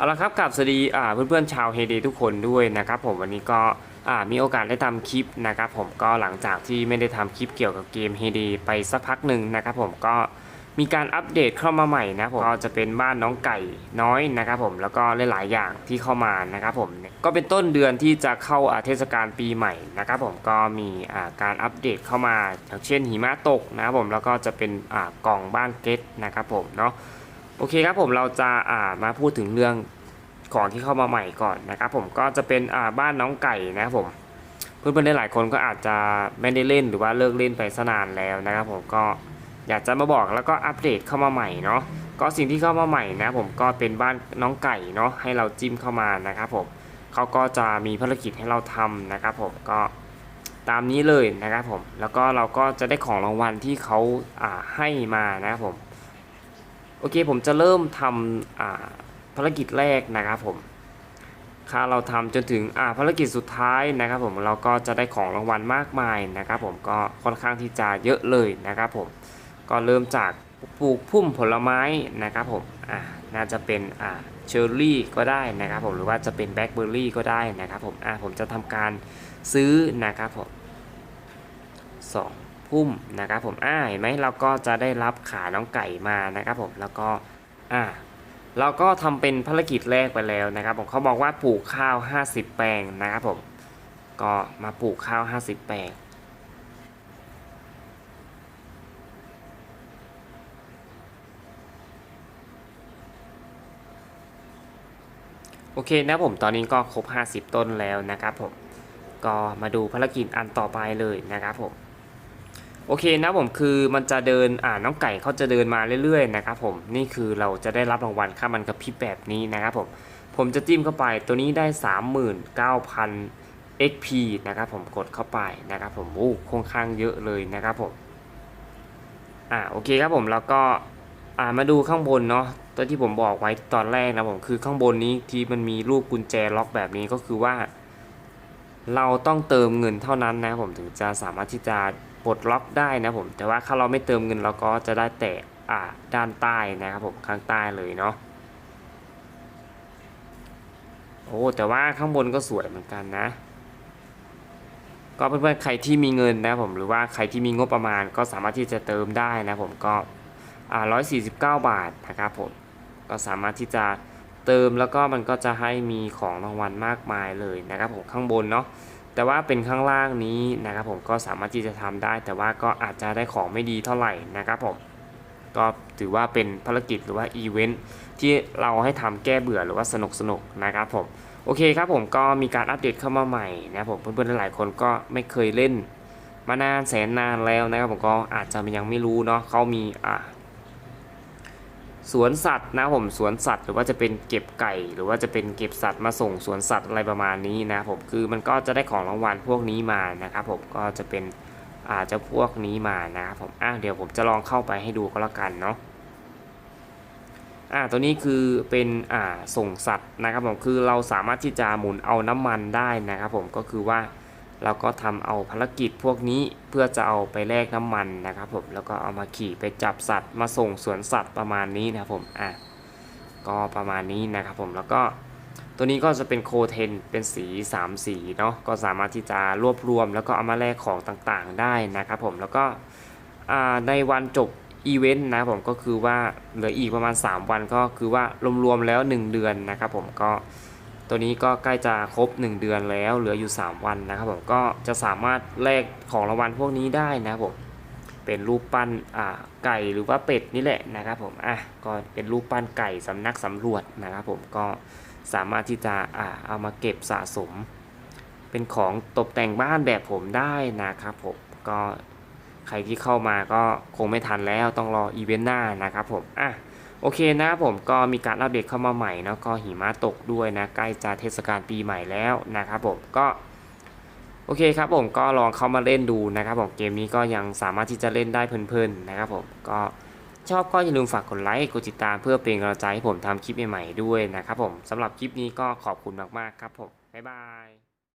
เอาละครับกับสวัสดีเพื่อนๆชาวเฮเดทุกคนด้วยนะครับผมวันนี้ก็มีโอกาสได้ทำคลิปนะครับผมก็หลังจากที่ไม่ได้ทำคลิปเกี่ยวกับเกมเฮเดไปสักพักหนึ่งนะครับผมก็มีการอัปเดตเข้ามาใหม่นะผมก็จะเป็นบ้านน้องไก่น้อยนะครับผมแล้วก็หลายๆอย่างที่เข้ามานะครับผมก็เป็นต้นเดือนที่จะเข้าเทศกาลปีใหม่นะครับผมก็มีการอัปเดตเข้ามาอย่างเช่นหิมะตกนะครับผมแล้วก็จะเป็นกล่องบ้านเกตนะครับผมเนาะโอเคครับผมเราจะอ่ามาพูดถึงเรื่อง ของที่เข้ามาใหม่ก่อนนะครับผมก็จะเป็นบ้านน้องไก่นะครับผมเพื่อนๆหลายคนก็อาจจะไม่ได้เล่นหรือว่าเลิกเล่นไปสนานแล้วนะครับผมก็อยากจะมาบอกแล้วก็อัปเดตเข้ามาใหม่เนาะก็สิ่งที่เข้ามาใหม่นะผมก็เป็นบ้านน้องไก่เนาะให้เราจิ้มเข้ามานะครับผมเขาก็จะมีภารกิจให้เราทำนะครับผมก็ตามนี้เลยนะครับผมแล้วก็เราก็จะได้ของรางวัลที่เขาให้มานะครับผมโอเคผมจะเริ่มทำาภารกิจแรกนะครับผมถ้าเราทำจนถึงอ่าภารกิจสุดท้ายนะครับผมเราก็จะได้ของรางวัลมากมายนะครับผมก็ค่อนข้างที่จะเยอะเลยนะครับผมก็เริ่มจากปลูกพุ่มผลไม้นะครับผมอ่าน่าจะเป็นอ่าเชอร์รี่ก็ได้นะครับผมหรือว่าจะเป็นแบล็คเบอร์รี่ก็ได้นะครับผมอ่าผมจะทำการซื้อนะครับผมสองพุ่มนะครับผมอ่าเห็นไหมเราก็จะได้รับขาน้องไก่มานะครับผมแล้วก็อ่า เราก็ทำเป็นภารกิจแรกไปแล้วนะครับผมเขาบอกว่าปลูกข้าว 50 แปลงนะครับผมก็มาปลูกข้าว 50 แปลงโอเคนะผมตอนนี้ก็ครบ 50 ต้นแล้วนะครับผมก็มาดูภารกิจอันต่อไปเลยนะครับผม โอเคนะผมคือมันจะเดินอ่าน้องไก่เขาจะเดินมาเรื่อยๆนะครับผมนี่คือเราจะได้รับรางวัลค่ามันกระพริบแบบนี้นะครับผมผมจะจิ้มเข้าไปตัวนี้ได้ 39,000 XP นะครับผมกดเข้าไปนะครับผมโอ้ค่อนข้างเยอะเลยนะครับผมอ่าโอเคครับผมแล้วก็อ่ามาดูข้างบนเนาะตัวที่ผมบอกไว้ตอนแรกนะผมคือข้างบนนี้ที่มันมีรูปกุญแจล็อกแบบนี้ก็คือว่า เราต้องเติมเงินเท่านั้นนะผมถึงจะสามารถที่จะ ปลดล็อกได้นะผม แต่ว่าถ้าเราไม่เติมเงินเราก็จะได้แต่อ่าด้านใต้นะครับผมข้างใต้เลยเนาะโอ้แต่ว่าข้างบนก็สวยเหมือนกันนะ ก็เพื่อนๆใครที่มีเงินนะผมหรือว่าใครที่มีงบประมาณก็สามารถที่จะเติมได้นะผมก็อ่า149บาทนะครับผมก็สามารถที่จะเติมแล้วก็มันก็จะให้มีของรางวัลมากมายเลยนะครับผมข้างบนเนาะ แต่ว่าเป็นข้างล่างนี้นะครับผมก็สามารถที่จะทำได้ แต่ว่าก็อาจจะได้ของไม่ดีเท่าไหร่นะครับผมก็ถือว่าเป็นภารกิจหรือว่าอีเวนท์ที่เราให้ทำแก้เบื่อหรือว่าสนุกสนุกนะครับผมโอเคครับผมก็มีการอัปเดตเข้ามาใหม่นะครับผมเพื่อนๆหลายๆคนก็ไม่เคยเล่น มานานแสนนานแล้วนะครับผมก็อาจจะยังไม่รู้เนาะเขามีอ่า สวนสัตว์นะผมสวนสัตว์หรือว่าจะเป็นเก็บไก่ หรือว่าจะเป็นเก็บสัตว์มาส่งสวนสัตว์อะไรประมาณนี้นะผมคือมันก็จะได้ของรางวัลพวกนี้มานะครับผมก็จะเป็นอาจจะพวกนี้มานะครับผมอะเดี๋ยวผมจะลองเข้าไปให้ดูก็แล้วกันเนาะอะตัวนี้คือเป็นอ่าส่งสัตว์นะครับผมคือเราสามารถที่จะหมุนเอาน้ำมันได้นะครับผมก็คือว่า เราก็ทำเอาภารกิจพวกนี้เพื่อจะเอาไปแลกน้ำมันนะครับผมแล้วก็เอามาขี่ไปจับสัตว์มาส่งสวนสัตว์ประมาณนี้นะครับผมอะก็ประมาณนี้นะครับผมแล้วก็ตัวนี้ก็จะเป็นโคเทนเป็นสี 3 สีเนาะก็สามารถที่จะรวบรวม แล้วก็เอามาแลกของต่างๆได้นะครับผมแล้วก็ในวันจบอีเวนต์นะครับผมก็คือว่าเหลืออีกประมาณ 3 วันก็คือว่ารวมๆแล้ว 1 เดือนนะครับผมก็ ตัวนี้ก็ใกล้จะครบ 1 เดือนแล้วเหลืออยู่ 3 วันนะครับผมก็จะสามารถแลกของรางวัลพวกนี้ได้นะครับผมเป็นรูปปั้นอ่าไก่หรือว่าเป็ดนี่แหละนะครับผมอะก็เป็นรูปปั้นไก่สำนักสำรวจนะครับผมก็สามารถที่จะอ่าเอามาเก็บสะสม เป็นของตกแต่งบ้านแบบผมได้นะครับผมก็ใครที่เข้ามาก็คงไม่ทันแล้วต้องรออีเวนต์หน้านะครับผมอะ โอเคนะครับผมก็มีการอัปเดตเข้ามาใหม่นะก็หิมะตกด้วยนะใกล้จะเทศกาลปีใหม่แล้วนะครับผมก็โอเคครับผมก็ลองเข้ามาเล่นดูนะครับผมเกมนี้ก็ยังสามารถที่จะเล่นได้เพลินๆนะครับผมก็ชอบก็อย่าลืมฝากกดไลค์กดติดตามเพื่อเป็นกำลังใจให้ผมทำคลิปใหม่ๆด้วยนะครับผมสำหรับคลิปนี้ก็ขอบคุณมากๆครับผมบ๊ายบาย